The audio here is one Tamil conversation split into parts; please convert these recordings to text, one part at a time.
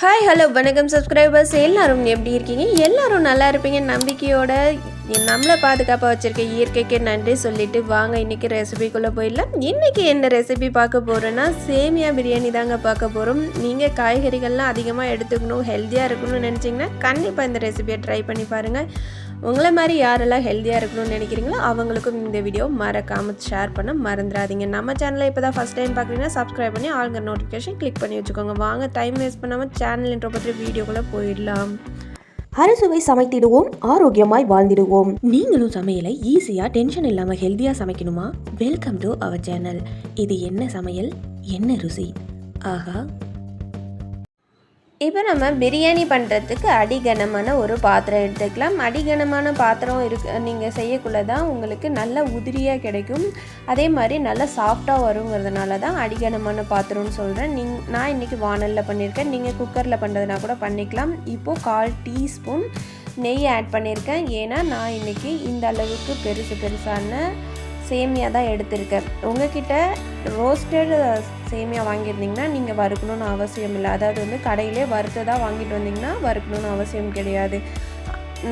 ஹாய் ஹலோ வணக்கம் சப்ஸ்கிரைபர்ஸ் எல்லாரும் எப்படி இருக்கீங்க? எல்லாரும் நல்லா இருப்பீங்க. நம்பிக்கையோட நம்மளை பாதுகாப்பாக வச்சுருக்க இயற்கைக்கு நன்றி சொல்லிட்டு வாங்க இன்றைக்கி ரெசிபிக்குள்ளே போயிடலாம். இன்றைக்கி என்ன ரெசிபி பார்க்க போகிறோன்னா சேமியா பிரியாணி தாங்க பார்க்க போகிறோம் நீங்கள் காய்கறிகள்லாம் அதிகமாக எடுத்துக்கணும் ஹெல்த்தியாக இருக்கணும்னு நினச்சிங்கன்னா கண்டிப்பாக இந்த ரெசிபியை ட்ரை பண்ணி பாருங்கள் உங்களை மாதிரி யாரெல்லாம் ஹெல்த்தியாக இருக்கணும்னு நினைக்கிறீங்களோ அவங்களுக்கும் இந்த வீடியோ மறக்காமல் ஷேர் பண்ண மறந்துடாதீங்க. நம்ம சேனலை இப்போ தான் ஃபஸ்ட் டைம் பார்க்குறீங்கன்னா சப்ஸ்கிரைப் பண்ணி ஆளுங்க நோட்டிஃபிகேஷன் கிளிக் பண்ணி வச்சுக்கோங்க. வாங்க டைம் வேஸ்ட் பண்ணாமல் சேனல் இன்ட்ரோ பற்றி வீடியோக்குள்ளே போயிடலாம். அறுசுவை சமைத்திடுவோம் ஆரோக்கியமாய் வாழ்ந்திடுவோம். நீங்களும் சமையலை ஈஸியாக டென்ஷன் இல்லாமல் ஹெல்த்தியாக சமைக்கணுமா? வெல்கம் டு அவர் சேனல் இது என்ன சமையல்? என்ன ருசி? ஆஹா இப்போ நம்ம பிரியாணி பண்ணுறதுக்கு அடிகனமான ஒரு பாத்திரம் எடுத்துக்கலாம். அடிகனமான பாத்திரம் இருக்கு நீங்கள் செய்யக்குள்ள தான் உங்களுக்கு நல்ல உதிரியாக கிடைக்கும். அதே மாதிரி நல்லா சாஃப்டாக வருங்கிறதுனால தான் அடிகனமான பாத்திரம்னு சொல்கிறேன். நீங் நான் இன்றைக்கி வானலில் பண்ணியிருக்கேன். நீங்கள் குக்கரில் பண்ணுறதுனா கூட பண்ணிக்கலாம். இப்போது கால் டீஸ்பூன் நெய் ஆட் பண்ணியிருக்கேன். ஏன்னா நான் இன்றைக்கி இந்த அளவுக்கு பெருசு பெருசான சேமியா தான் எடுத்திருக்கேன். உங்ககிட்ட ரோஸ்டடு சேமியா வாங்கியிருந்தீங்கன்னா நீங்கள் வறுக்கணும்னு அவசியம் இல்லை. அதாவது வந்து கடையிலே வறுத்ததாக வாங்கிட்டு வந்தீங்கன்னா வறுக்கணும்னு அவசியம் கிடையாது.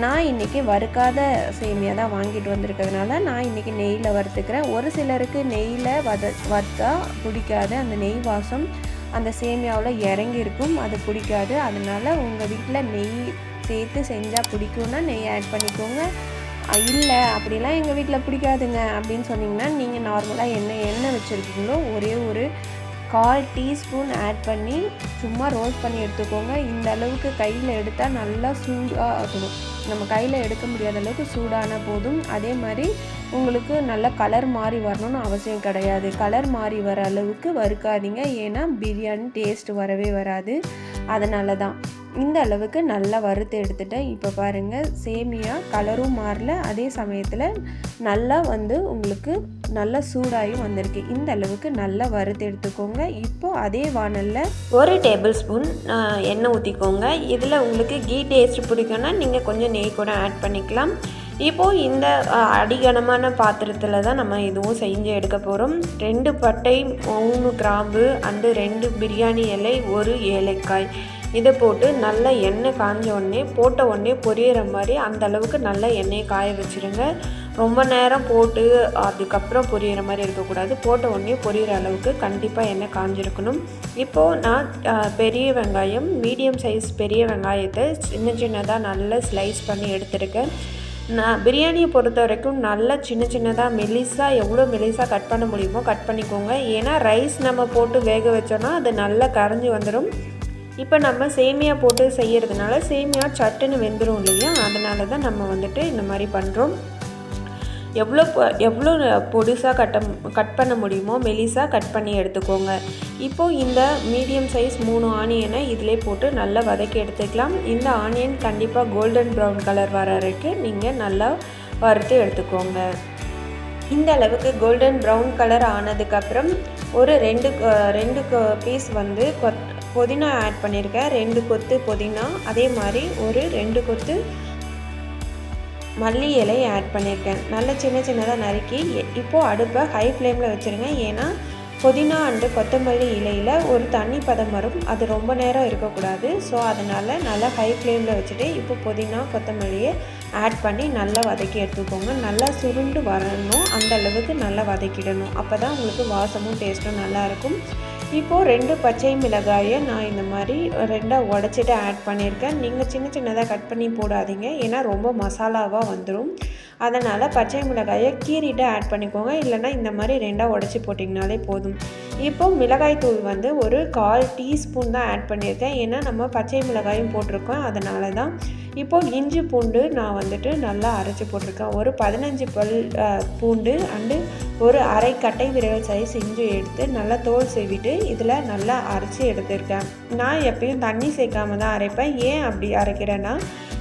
நான் இன்றைக்கி வறுக்காத சேமியா தான் வாங்கிட்டு வந்திருக்கிறதுனால நான் இன்றைக்கி நெய்யில் வறுத்துக்கிறேன். ஒரு சிலருக்கு நெய்யில் வத வறுத்தா பிடிக்காது. அந்த நெய் வாசம் அந்த சேமியாவில் இறங்கி இருக்கும் அது பிடிக்காது. அதனால் உங்கள் வீட்டில் நெய் சேர்த்து செஞ்சால் பிடிக்கும்னா நெய் ஆட் பண்ணிக்கோங்க. இல்லை அப்படிலாம் எங்கள் வீட்டில் பிடிக்காதுங்க. அப்படின்னு சொன்னிங்கன்னா நீங்கள் நார்மலாக என்ன எண்ணெய் வச்சுருக்கீங்களோ ஒரே ஒரு கால் டீஸ்பூன் ஆட் பண்ணி சும்மா ரோஸ்ட் பண்ணி எடுத்துக்கோங்க. இந்த அளவுக்கு கையில் எடுத்தால் நல்லா சூடாக ஆகணும் நம்ம கையில் எடுக்க முடியாத அளவுக்கு சூடான போதும். அதே மாதிரி உங்களுக்கு நல்ல கலர் மாறி வரணும்னு அவசியம் கிடையாது. கலர் மாறி வர அளவுக்கு வறுக்காதீங்க. ஏன்னா பிரியாணி டேஸ்ட் வரவே வராது. அதனால தான். இந்த அளவுக்கு நல்லா வறுத்து எடுத்துட்டேன். இப்போ பாருங்கள் சேமியா கலரும் மாறல. அதே சமயத்தில் நல்லா வந்து உங்களுக்கு நல்லா சூடாயும் வந்திருக்கு. இந்த அளவுக்கு நல்லா வறுத்து எடுத்துக்கோங்க. இப்போது அதே வானலில் ஒரு டேபிள் ஸ்பூன் எண்ணெய் ஊற்றிக்கோங்க இதில் உங்களுக்கு கீ டேஸ்ட் பிடிக்கும்னா நீங்கள் கொஞ்சம் நெய் கூட ஆட் பண்ணிக்கலாம். இப்போது இந்த அடிகனமான பாத்திரத்தில் தான் நம்ம இதுவும் செஞ்சு எடுக்க போகிறோம் ரெண்டு பட்டை மூணு கிராம்பு அண்டு ரெண்டு பிரியாணி இலை ஒரு ஏலக்காய். இதை போட்டு நல்லா எண்ணெய் காஞ்ச உடனே போட்ட உடனே பொரியிற மாதிரி அந்த அளவுக்கு நல்லா எண்ணெயை காய வச்சுருங்க. ரொம்ப நேரம் போட்டு அதுக்கப்புறம் பொரியிற மாதிரி இருக்கக்கூடாது. போட்ட உடனே பொரியிற அளவுக்கு கண்டிப்பாக எண்ணெய் காஞ்சிருக்கணும். இப்போது நான் பெரிய வெங்காயம் மீடியம் சைஸ் பெரிய வெங்காயத்தை சின்ன சின்னதாக நல்லா ஸ்லைஸ் பண்ணி எடுத்திருக்கேன். நான் பிரியாணியை பொறுத்த வரைக்கும் நல்லா சின்ன சின்னதாக மெலிசாக எவ்வளோ மெலிசாக கட் பண்ண முடியுமோ கட் பண்ணிக்கோங்க. ஏன்னா ரைஸ் நம்ம போட்டு வேக வச்சோன்னா அது நல்லா கரைஞ்சி வந்துடும் இப்போ நம்ம சேமியா போட்டு செய்கிறதுனால சேமியா சட்டுன்னு வெந்துடும் இல்லையா? அதனால தான் நம்ம வந்துட்டு இந்த மாதிரி பண்ணுறோம் எவ்வளோ எவ்வளோ பொடிசாக கட்ட கட் பண்ண முடியுமோ மெலிசாக கட் பண்ணி எடுத்துக்கோங்க. இப்போது இந்த மீடியம் சைஸ் மூணு ஆனியனை இதிலே போட்டு நல்லா வதக்கி எடுத்துக்கலாம். இந்த ஆனியன் கண்டிப்பாக கோல்டன் ப்ரௌன் கலர் வர வரைக்கும் நீங்கள் நல்லா வறுத்து எடுத்துக்கோங்க. இந்த அளவுக்கு கோல்டன் ப்ரௌன் கலர் ஆனதுக்கப்புறம் ஒரு ரெண்டு ரெண்டு பீஸ் வந்து கொத் புதினா ஆட் பண்ணியிருக்கேன். ரெண்டு கொத்து புதினா அதே மாதிரி ஒரு ரெண்டு கொத்து மல்லி இலை ஆட் பண்ணியிருக்கேன். நல்லா சின்ன சின்னதாக நறுக்கி இப்போது அடுப்பை ஹை ஃப்ளேமில் வச்சுருங்க. ஏன்னா புதினா அண்டு கொத்தமல்லி இலையில் ஒரு தண்ணி பதம் வரும். அது ரொம்ப நேரம் இருக்கக்கூடாது. ஸோ அதனால் நல்லா ஹை ஃப்ளேமில் வச்சுட்டு இப்போ புதினா கொத்தமல்லியை ஆட் பண்ணி நல்லா வதக்கி எடுத்துக்கோங்க. நல்லா சுருண்டு வரணும். அந்த அளவுக்கு நல்லா வதக்கிடணும். அப்போ தான் உங்களுக்கு வாசமும் டேஸ்ட்டும் நல்லாயிருக்கும் இப்போது ரெண்டு பச்சை மிளகாயை நான் இந்த மாதிரி ரெண்டாக உடச்சிட்டு ஆட் பண்ணியிருக்கேன். நீங்கள் சின்ன சின்னதாக கட் பண்ணி போடாதீங்க. ஏன்னா ரொம்ப மசாலாவாக வந்துடும் அதனால் பச்சை மிளகாயை கீறிட்டு ஆட் பண்ணிக்கோங்க. இல்லைனா இந்த மாதிரி ரெண்டாக உடச்சி போட்டிங்கனாலே போதும். இப்போது மிளகாய் தூள் வந்து ஒரு கால் டீஸ்பூன் தான் ஆட் பண்ணியிருக்கேன். ஏன்னா நம்ம பச்சை மிளகாயும் போட்டிருக்கோம். அதனால தான் இப்போது இஞ்சி பூண்டு நான் வந்துட்டு நல்லா அரைச்சி போட்டிருக்கேன். ஒரு பதினஞ்சு பல் பூண்டு அண்டு ஒரு அரை கட்டை விரல் சைஸ் இஞ்சி எடுத்து நல்லா தோல் செய்விட்டு இதில் நல்லா அரைச்சி எடுத்திருக்கேன். நான் எப்பயும் தண்ணி சேர்க்காம தான் அரைப்பேன். ஏன் அப்படி அரைக்கிறேன்னா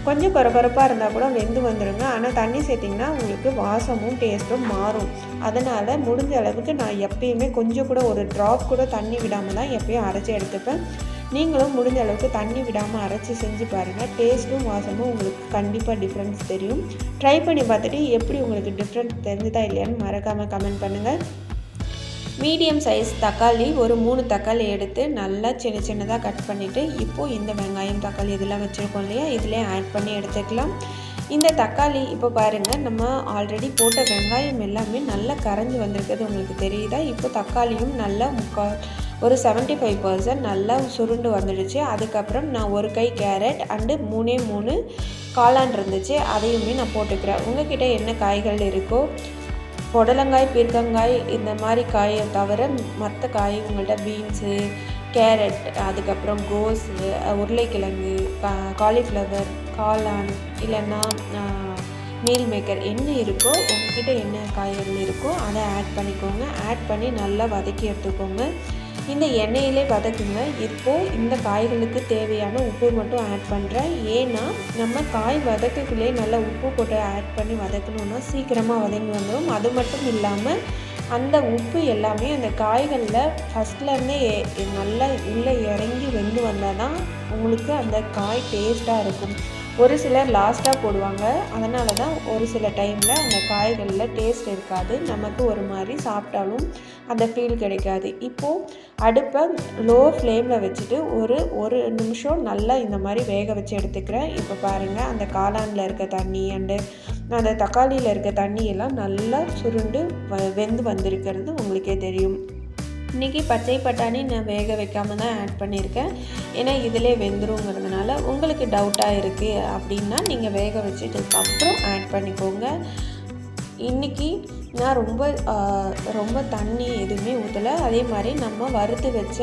கொஞ்சம் குறகுறப்பாக இருந்தால் கூட வெந்து வந்துடுங்க ஆனால் தண்ணி சேர்த்திங்கன்னா உங்களுக்கு வாசமும் டேஸ்ட்டும் மாறும். அதனால் முடிஞ்ச அளவுக்கு நான் எப்பயுமே கொஞ்சம் கூட ஒரு ட்ராப் கூட தண்ணி விடாமல் தான் எப்பயும் அரைச்சி எடுத்துப்பேன். நீங்களும் முடிஞ்ச அளவுக்கு தண்ணி விடாமல் அரைச்சி செஞ்சு பாருங்கள் டேஸ்ட்டும் வாசமும் உங்களுக்கு கண்டிப்பாக டிஃப்ரென்ஸ் தெரியும். ட்ரை பண்ணி பார்த்துட்டு எப்படி உங்களுக்கு டிஃப்ரென்ஸ் தெரிஞ்சுதா இல்லையான்னு மறக்காமல் கமெண்ட் பண்ணுங்கள் மீடியம் சைஸ் தக்காளி ஒரு மூணு தக்காளி எடுத்து நல்லா சின்ன சின்னதாக கட் பண்ணிவிட்டு இப்போது இந்த வெங்காயம் தக்காளி இதெல்லாம் வச்சுருக்கோம் இல்லையா? இதிலே ஆட் பண்ணி எடுத்துக்கலாம். இந்த தக்காளி இப்போ பாருங்கள் நம்ம ஆல்ரெடி போட்ட வெங்காயம் எல்லாமே நல்லா கரைஞ்சி வந்திருக்கிறது உங்களுக்கு தெரியுதா? இப்போ தக்காளியும் நல்லா முக்கால் ஒரு செவன்ட்டி ஃபைவ் பர்சன்ட் நல்லா சுருண்டு வந்துடுச்சு. அதுக்கப்புறம் நான் ஒரு கை கேரட் அண்டு மூணே மூணு காளான் இருந்துச்சு. அதையுமே நான் போட்டுக்கிறேன். உங்ககிட்ட என்ன காய்கள் இருக்கோ புடலங்காய் பீர்க்கங்காய் இந்த மாதிரி காயை தவிர மற்ற காய் உங்கள்கிட்ட பீன்ஸு கேரட் அதுக்கப்புறம் கோஸு உருளைக்கிழங்கு கா காலிஃப்ளவர் காளான் இல்லைன்னா மீல் மேக்கர் என்ன இருக்கோ உங்ககிட்ட என்ன காய்கறி இருக்கோ அதை ஆட் பண்ணிக்கோங்க. ஆட் பண்ணி நல்லா வதக்கி எடுத்துக்கோங்க. இந்த எண்ணெயிலே வதக்குங்க. இப்போது இந்த காய்களுக்கு தேவையான உப்பு மட்டும் ஆட் பண்ணுறேன் ஏன்னா நம்ம காய் வதக்கக்குள்ளே நல்லா உப்பு போட்டு ஆட் பண்ணி வதக்கணுன்னா சீக்கிரமாக வதங்கி வந்துடும் அது மட்டும் இல்லாமல் அந்த உப்பு எல்லாமே அந்த காய்களில் ஃபஸ்ட்லேருந்தே நல்லா உள்ளே இறங்கி வெந்து வந்தால் தான் உங்களுக்கு அந்த காய் டேஸ்ட்டாக இருக்கும். ஒரு சிலர் லாஸ்ட்டாக போடுவாங்க. அதனால தான் ஒரு சில டைமில் அந்த காய்களில் டேஸ்ட் இருக்காது. நமக்கு ஒரு மாதிரி சாப்பிட்டாலும் அந்த ஃபீல் கிடைக்காது. இப்போது அடுப்பை லோ ஃப்ளேமில் வச்சுட்டு ஒரு ஒரு நிமிஷம் நல்லா இந்த மாதிரி வேக வச்சு எடுத்துக்கிறேன். இப்போ பாருங்கள் அந்த காளானில் இருக்க தண்ணி அண்டு அந்த தக்காளியில் இருக்க தண்ணியெல்லாம் நல்லா சுருண்டு வ வெந்து வந்திருக்கிறது உங்களுக்கே தெரியும். இன்றைக்கி பச்சை பட்டாணி நான் வேக வைக்காம தான் ஆட் பண்ணியிருக்கேன். ஏன்னா இதிலே வெந்துருங்கிறதுனால உங்களுக்கு டவுட்டாக இருக்குது அப்படின்னா நீங்கள் வேக வச்சுட்டதுக்கப்புறம் ஆட் பண்ணிக்கோங்க. இன்றைக்கி நான் ரொம்ப ரொம்ப தண்ணி எதுவுமே ஊற்றலை அதே மாதிரி நம்ம வறுத்து வச்ச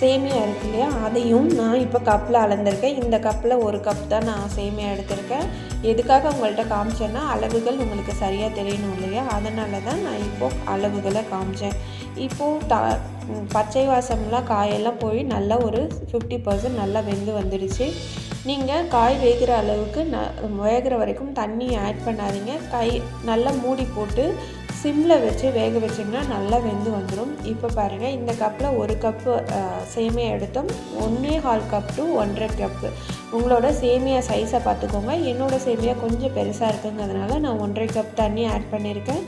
சேமியா இருக்கு இல்லையா அதையும் நான் இப்போ கப்பில் அளந்திருக்கேன். இந்த கப்பில் ஒரு கப் தான் நான் சேமியா எடுத்திருக்கேன். எதுக்காக உங்கள்கிட்ட காமிச்சேன்னா அளவுகள் உங்களுக்கு சரியாக தெரியணும் இல்லையா? அதனால தான் நான் இப்போது அளவுகளை காமிச்சேன். இப்போது த பச்சை வாசம்லாம் காயெல்லாம் போய் நல்லா ஒரு ஃபிஃப்டி பர்சன்ட் நல்லா வெந்து வந்துடுச்சு. நீங்கள் காய் வேகிற அளவுக்கு ந வேகிற வரைக்கும் தண்ணி ஆட் பண்ணாதீங்க. கை நல்லா மூடி போட்டு சிம்மில் வச்சு வேக வச்சிங்கன்னா நல்லா வெந்து வந்துடும் இப்போ பாருங்கள் இந்த கப்பில் ஒரு கப்பு சேமியா எடுத்தோம். ஒன்றே கால் கப் டு ஒன்றரை கப்பு உங்களோட சேமியா சைஸை பார்த்துக்கோங்க என்னோடய சேமியா கொஞ்சம் பெருசாக இருக்குங்கிறதுனால நான் ஒன்றரை கப் தண்ணி ஆட் பண்ணியிருக்கேன்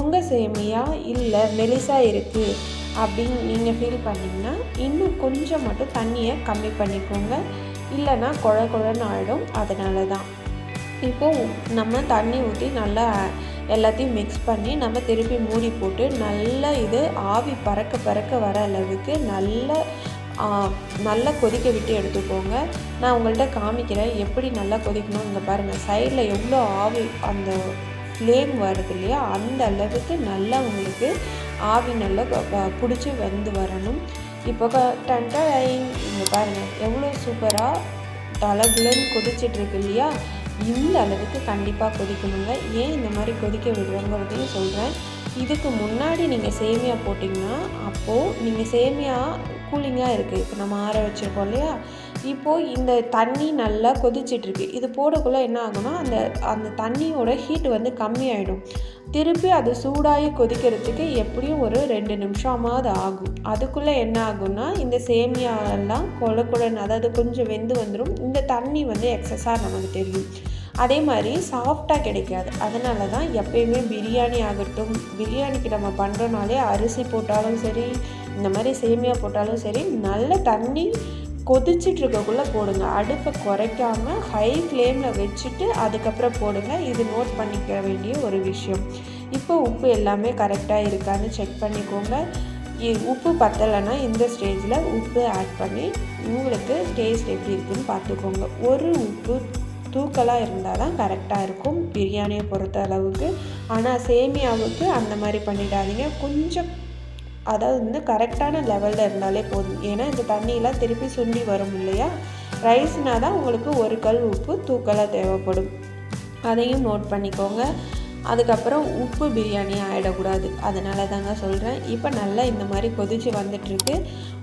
உங்கள் சேமியா இல்லை மெலிசாக இருக்குது அப்படின்னு நீங்கள் ஃபீல் பண்ணிங்கன்னா இன்னும் கொஞ்சம் மட்டும் தண்ணியை கம்மி பண்ணிக்கோங்க. இல்லைன்னா குழ குழன்னு ஆகிடும் அதனால தான் இப்போது நம்ம தண்ணி ஊற்றி நல்லா எல்லாத்தையும் மிக்ஸ் பண்ணி நம்ம திருப்பி மூடி போட்டு நல்லா இது ஆவி பறக்க பறக்க வர அளவுக்கு நல்ல நல்லா கொதிக்க விட்டு எடுத்துக்கோங்க. நான் உங்கள்கிட்ட காமிக்கிறேன் எப்படி நல்லா கொதிக்கணும் இங்கே பாருங்கள் சைடில் எவ்வளோ ஆவி அந்த ஃப்ளேம் வருது இல்லையா? அந்த அளவுக்கு நல்லா உங்களுக்கு ஆவி நல்லா பிடிச்சி வந்து வரணும். இப்போ டன்டைன் இங்கே பாருங்கள் எவ்வளோ சூப்பராக தலகுலன்னு கொதிச்சிட்ருக்கு இல்லையா? இந்த அளவுக்கு கண்டிப்பாக கொதிக்கணுங்க. ஏன் இந்த மாதிரி கொதிக்க விடுறோங்கிறதையும் சொல்கிறேன் இதுக்கு முன்னாடி நீங்கள் சேமியா போட்டிங்கன்னா அப்போது நீங்கள் சேமியா கூலிங்காக இருக்குது இப்போ நம்ம ஆற வச்சுருக்கோம் இல்லையா? இப்போது இந்த தண்ணி நல்லா கொதிச்சிட்ருக்கு. இது போடக்குள்ளே என்ன ஆகும்னா அந்த அந்த தண்ணியோட ஹீட் வந்து கம்மியாயிடும். திருப்பி அது சூடாகி கொதிக்கிறதுக்கு எப்படியும் ஒரு ரெண்டு நிமிஷமாவது ஆகும். அதுக்குள்ளே என்ன ஆகும்னா இந்த சேமியாவெல்லாம் கொல கொலன்னு அதாவது கொஞ்சம் வெந்து வந்துடும் இந்த தண்ணி வந்து எக்ஸஸாக நமக்கு தெரியும். அதே மாதிரி சாஃப்டாக கிடைக்காது. அதனால தான் எப்பயுமே பிரியாணி ஆகட்டும் பிரியாணிக்கு நம்ம பண்ணுறோனாலே அரிசி போட்டாலும் சரி இந்த மாதிரி சேமியா போட்டாலும் சரி நல்ல தண்ணி கொதிச்சுட்டு இருக்கக்குள்ளே போடுங்க. அடுப்பை குறைக்காமல் ஹை ஃப்ளேமில் வச்சுட்டு அதுக்கப்புறம் போடுங்க. இது நோட் பண்ணிக்க வேண்டிய ஒரு விஷயம். இப்போ உப்பு எல்லாமே கரெக்டாக இருக்கான்னு செக் பண்ணிக்கோங்க. உப்பு பத்தலைன்னா இந்த ஸ்டேஜில் உப்பு ஆட் பண்ணி உங்களுக்கு டேஸ்ட் எப்படி இருக்குன்னு பார்த்துக்கோங்க. ஒரு உப்பு தூக்கலாக இருந்தால் தான் கரெக்டாக இருக்கும் பிரியாணியை பொறுத்த அளவுக்கு. ஆனால் சேமியாவுக்கு அந்த மாதிரி பண்ணிடாதீங்க. கொஞ்சம் அதாவது வந்து கரெக்டான லெவலில் இருந்தாலே போதும். ஏன்னா இந்த தண்ணியெலாம் திருப்பி சுண்டி வரும் இல்லையா? ரைஸ்னால் தான் உங்களுக்கு ஒரு கல் உப்பு தூக்கலாக தேவைப்படும். அதையும் நோட் பண்ணிக்கோங்க. அதுக்கப்புறம் உப்பு பிரியாணி ஆகிடக்கூடாது அதனால தாங்க சொல்கிறேன் இப்போ நல்லா இந்த மாதிரி கொதித்து வந்துட்டுருக்கு.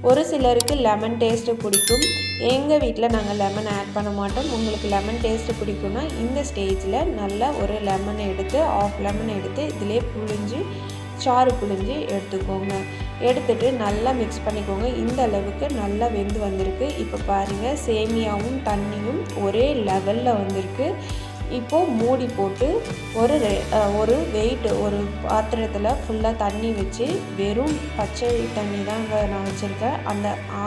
ஒரு சிலருக்கு லெமன் டேஸ்ட்டு பிடிக்கும். எங்கள் வீட்டில் நாங்கள் லெமன் ஆட் பண்ண மாட்டோம். உங்களுக்கு லெமன் டேஸ்ட்டு பிடிக்கும்னா இந்த ஸ்டேஜில் நல்லா ஒரு லெமன் எடுத்து ஆஃப் லெமன் எடுத்து இதிலே புழிஞ்சு சாறு புழிஞ்சு எடுத்துக்கோங்க. எடுத்துட்டு நல்லா மிக்ஸ் பண்ணிக்கோங்க. இந்த அளவுக்கு நல்லா வெந்து வந்திருக்கு. இப்போ பாருங்கள் சேமியாவும் தண்ணியும் ஒரே லெவலில் வந்திருக்கு. இப்போது மூடி போட்டு ஒரு ஒரு வெயிட் ஒரு பாத்திரத்தில் ஃபுல்லாக தண்ணி வச்சு வெறும் பச்சை தண்ணி தான் நான் வச்சுருக்கேன். அந்த ஆ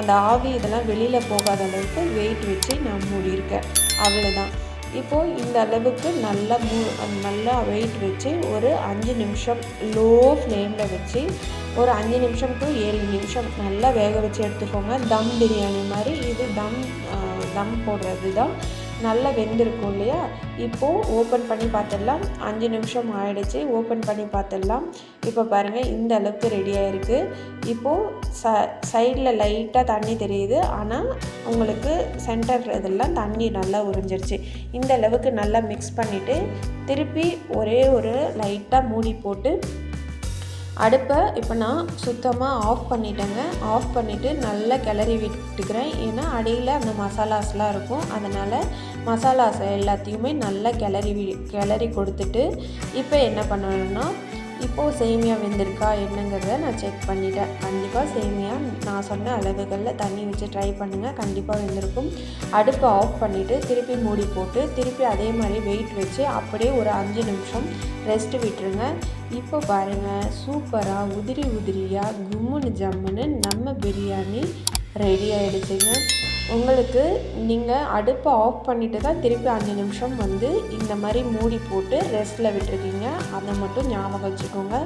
அந்த ஆவி இதெல்லாம் வெளியில் போகாத அளவுக்கு வெயிட் வச்சு நான் மூடியிருக்கேன். அவ்வளோதான் இப்போது இந்த அளவுக்கு நல்லா மூ நல்லா வெயிட் வச்சு ஒரு அஞ்சு நிமிஷம் லோ ஃப்ளேமில் வச்சு ஒரு அஞ்சு நிமிஷம் டு ஏழு நிமிஷம் நல்லா வேக வச்சு எடுத்துக்கோங்க. தம் பிரியாணி மாதிரி இது தம் தம் போடுறது தான் நல்லா வெந்திருக்கும் இல்லையா? இப்போது ஓப்பன் பண்ணி பார்த்துடலாம். அஞ்சு நிமிஷம் ஆயிடுச்சு. ஓப்பன் பண்ணி பார்த்துடலாம். இப்போ பாருங்கள் இந்த அளவுக்கு ரெடியாக இருக்குது இப்போது ச சைடில் லைட்டாக தண்ணி தெரியுது. ஆனால் உங்களுக்கு சென்டர் இதெல்லாம் தண்ணி நல்லா உறிஞ்சிருச்சு. இந்த அளவுக்கு நல்லா மிக்ஸ் பண்ணிவிட்டு திருப்பி ஒரே ஒரு லைட்டாக மூடி போட்டு அடுப்பை இப்போ நான் சுத்தமாக ஆஃப் பண்ணிட்டேங்க. ஆஃப் பண்ணிவிட்டு நல்லா கிளறி விட்டுக்கிறேன். ஏன்னா அடியில் அந்த மசாலாஸ்லாம் இருக்கும். அதனால் மசாலாஸ் எல்லாத்தையுமே நல்லா கிளறி வி கிளறி கொடுத்துட்டு இப்போ என்ன பண்ணணும்னா இப்போது சேமியா வெந்திருக்கா என்னங்கிறத நான் செக் பண்ணிட்டேன். கண்டிப்பாக சேமியா நான் சொன்ன அளவுகளில் தண்ணி வச்சு ட்ரை பண்ணுங்கள் கண்டிப்பாக வெந்திருக்கும். அடுப்பை ஆஃப் பண்ணிவிட்டு திருப்பி மூடி போட்டு திருப்பி அதே மாதிரி வெயிட் வச்சு அப்படியே ஒரு அஞ்சு நிமிஷம் ரெஸ்ட் விட்டுருங்க. இப்போ பாருங்கள் சூப்பராக உதிரி உதிரியாக கும்முன்னு ஜம்முன்னு நம்ம பிரியாணி ரெடி ஆகிடுச்சுங்க உங்களுக்கு நீங்கள் அடுப்பை ஆஃப் பண்ணிட்டு தான் திருப்பி அஞ்சு நிமிஷம் வந்து இந்த மாதிரி மூடி போட்டு ரெஸ்ட்டில் விட்டுருக்கீங்க அதை மட்டும் ஞாபகம் வச்சுக்கோங்க.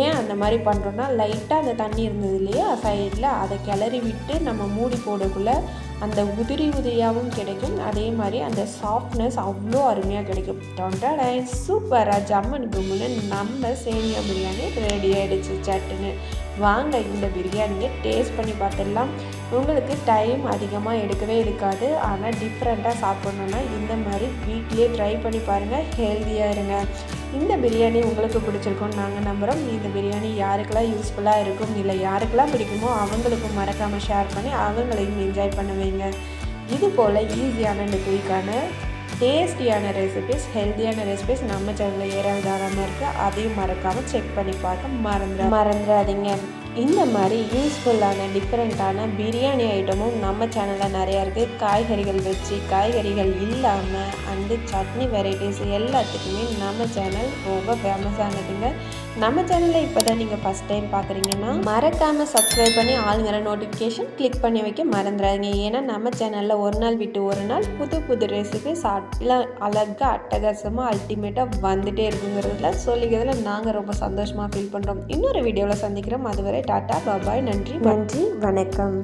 ஏன் அந்த மாதிரி பண்ணுறோன்னா லைட்டாக அந்த தண்ணி இருந்தது இல்லையா சைடில் அதை கிளறி விட்டு நம்ம மூடி போடக்குள்ளே அந்த உதிரி உதிரியாகவும் கிடைக்கும். அதே மாதிரி அந்த சாஃப்ட்னஸ் அவ்வளோ அருமையாக கிடைக்கும். தொண்டடை சூப்பராக ஜம்மன் கும்முன்னு நம்ம சேமியா பிரியாணி ரெடி ஆகிடுச்சு சட்டுன்னு. வாங்க இந்த பிரியாணியை டேஸ்ட் பண்ணி பார்த்துடலாம். உங்களுக்கு டைம் அதிகமாக எடுக்கவே எடுக்காது ஆனால் டிஃப்ரெண்ட்டாக சாப்பிட்ணுன்னா இந்த மாதிரி வீட்லேயே ட்ரை பண்ணி பாருங்கள் ஹெல்த்தியாக இருங்க. இந்த பிரியாணி உங்களுக்கு பிடிச்சிருக்கும்னு நாங்கள் நம்புகிறோம் இந்த பிரியாணி யாருக்கெல்லாம் யூஸ்ஃபுல்லாக இருக்கும் இல்லை யாருக்கெல்லாம் பிடிக்குமோ அவங்களுக்கும் மறக்காமல் ஷேர் பண்ணி அவங்களையும் என்ஜாய் பண்ணுவீங்க இது போல் ஈஸியான இந்த குயிக்கான டேஸ்டியான ரெசிபிஸ் ஹெல்த்தியான ரெசிபிஸ் நம்ம சேனலில் ஏறாதாரமாக இருக்குது அதையும் மறக்காமல் செக் பண்ணி பார்க்க மறந்துட மறந்துடாதீங்க. இந்த மாதிரி யூஸ்ஃபுல்லான டிஃப்ரெண்ட்டான பிரியாணி ஐட்டமும் நம்ம சேனலில் நிறையா இருக்குது காய்கறிகள் வச்சு காய்கறிகள் இல்லாமல் அண்டு சட்னி வெரைட்டிஸ் எல்லாத்துக்குமே நம்ம சேனல் ரொம்ப ஃபேமஸானதுங்க நம்ம சேனலில் இப்போ தான் நீங்கள் ஃபஸ்ட் டைம் பார்க்குறீங்கன்னா மறக்காமல் சப்ஸ்கிரைப் பண்ணி ஆளுங்கிற நோட்டிஃபிகேஷன் கிளிக் பண்ணி வைக்க மறந்துடாதீங்க. ஏன்னா நம்ம சேனலில் ஒரு நாள் விட்டு ஒரு நாள் புது புது ரெசிபிஸ் அழகாக அட்டகாசமாக அல்டிமேட்டாக வந்துட்டே இருக்குங்கிறதுல சொல்லிக்கிறதுல நாங்கள் ரொம்ப சந்தோஷமாக ஃபீல் பண்ணுறோம் இன்னொரு வீடியோவில் சந்திக்கிறோம். அதுவரை டாட்டா பாபாய் நன்றி நன்றி வணக்கம்.